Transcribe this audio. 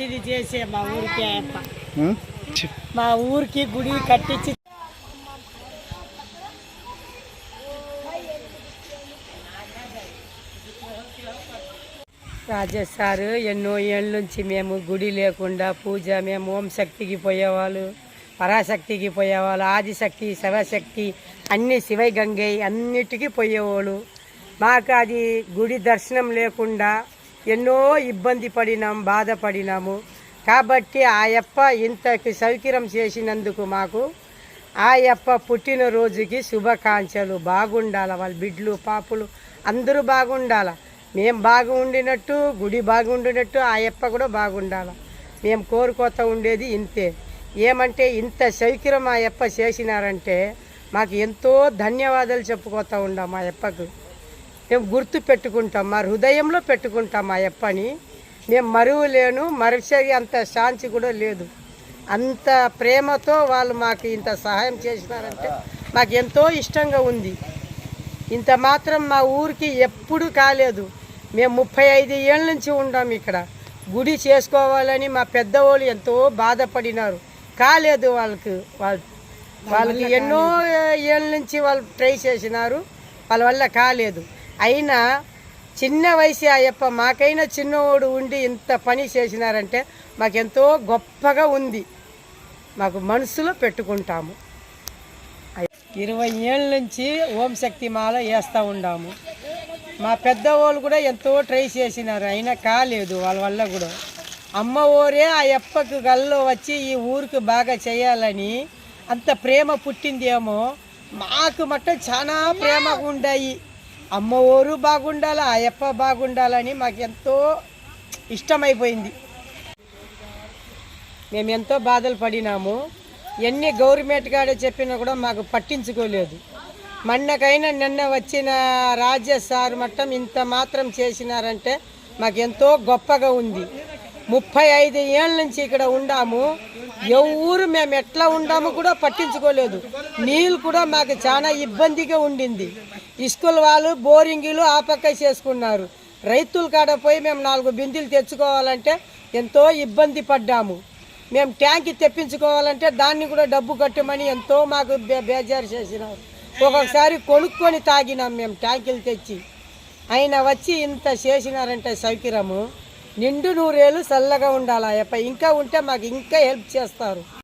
మంచిది చేసే మా ఊరికి అయ్యప్ప? మా ఊరికి గుడి కట్టించి రాజేష్ సారు ఎన్నో ఏళ్ళ నుంచి మేము గుడి లేకుండా పూజ మేము ఓం శక్తికి పోయేవాళ్ళు పరాశక్తికి పోయేవాళ్ళు ఆదిశక్తి శివశక్తి అన్ని శివై గంగై అన్నిటికీ పోయేవాళ్ళు మాకు అది గుడి దర్శనం లేకుండా ఎన్నో ఇబ్బంది పడినాం బాధపడినాము. కాబట్టి ఆ యప్ప ఇంతకి సౌకర్యం చేసినందుకు మాకు ఆ యప్ప పుట్టినరోజుకి శుభాకాంక్షలు. బాగుండాల వాళ్ళ బిడ్లు పాపులు అందరూ బాగుండాల. మేము బాగుండినట్టు గుడి బాగుండినట్టు ఆ యప్ప కూడా బాగుండాల. మేము కోరుకోత ఉండేది ఇంతే. ఏమంటే ఇంత సౌకర్యం ఆ యప్ప చేసినారంటే మాకు ఎంతో ధన్యవాదాలు చెప్పుకోతా ఉండాం ఆయప్పకు. యప్పకు మేము గుర్తు పెట్టుకుంటాం మా హృదయంలో పెట్టుకుంటాం ఆ యప్పని. మేము మరువు లేను మరిచేది అంత శాంతి కూడా లేదు. అంత ప్రేమతో వాళ్ళు మాకు ఇంత సహాయం చేసినారంటే మాకు ఎంతో ఇష్టంగా ఉంది. ఇంత మాత్రం మా ఊరికి ఎప్పుడు కాలేదు. మేము ముప్పై ఐదు ఏళ్ళ నుంచి ఉండాం ఇక్కడ. గుడి చేసుకోవాలని మా పెద్దవాళ్ళు ఎంతో బాధపడినారు. కాలేదు వాళ్ళకి వాళ్ళు వాళ్ళకి ఎన్నో ఏళ్ళ నుంచి వాళ్ళు ట్రై చేసినారు. వాళ్ళ వల్ల కాలేదు. అయినా చిన్న వయసు అయ్యప్ప మాకైనా చిన్నవాడు ఉండి ఇంత పని చేసినారంటే మాకెంతో గొప్పగా ఉంది. మాకు మనసులో పెట్టుకుంటాము. ఇరవై ఏళ్ళ నుంచి ఓం శక్తి మాల వేస్తూ ఉండాము. మా పెద్దవాళ్ళు కూడా ఎంతో ట్రై చేసినారు అయినా కాలేదు వాళ్ళ వల్ల కూడా. అమ్మ ఊరే ఆ ఎప్పకు గల్లో వచ్చి ఈ ఊరికి బాగా చేయాలని అంత ప్రేమ పుట్టిందేమో మాకు మట్టం చాలా ప్రేమగా ఉండాయి. అమ్మ ఊరు బాగుండాలి ఆ బాగుండాలని మాకు ఎంతో ఇష్టమైపోయింది. మేము ఎంతో బాధలు పడినాము. ఎన్ని గవర్నమెంట్ కాడే చెప్పినా కూడా మాకు పట్టించుకోలేదు. మొన్నకైనా నిన్న వచ్చిన రాజ్య సార్ మట్టం ఇంత మాత్రం చేసినారంటే మాకు ఎంతో గొప్పగా ఉంది. ముప్పై ఐదు ఏళ్ళ నుంచి ఇక్కడ ఉండాము. ఎవరు మేము ఎట్లా ఉండాము కూడా పట్టించుకోలేదు. నీళ్ళు కూడా మాకు చాలా ఇబ్బందిగా ఉండింది. స్కూల్ వాళ్ళు బోరింగులు ఆ పక్క చేసుకున్నారు. రైతుల కాడ పోయి మేము నాలుగు బిందెలు తెచ్చుకోవాలంటే ఎంతో ఇబ్బంది పడ్డాము. మేము ట్యాంక్ తెప్పించుకోవాలంటే దాన్ని కూడా డబ్బు కట్టమని ఎంతో మాకు బే- బేజారు చేసినారు. ఒక్కొక్కసారి కొనుక్కొని తాగినాం మేము ట్యాంకులు తెచ్చి. ఆయన వచ్చి ఇంత చేసినారంటే సౌకర్యము. నిండు నూరేళ్ళు చల్లగా ఉండాలి ఇంకా ఉంటే మాకు ఇంకా హెల్ప్ చేస్తారు.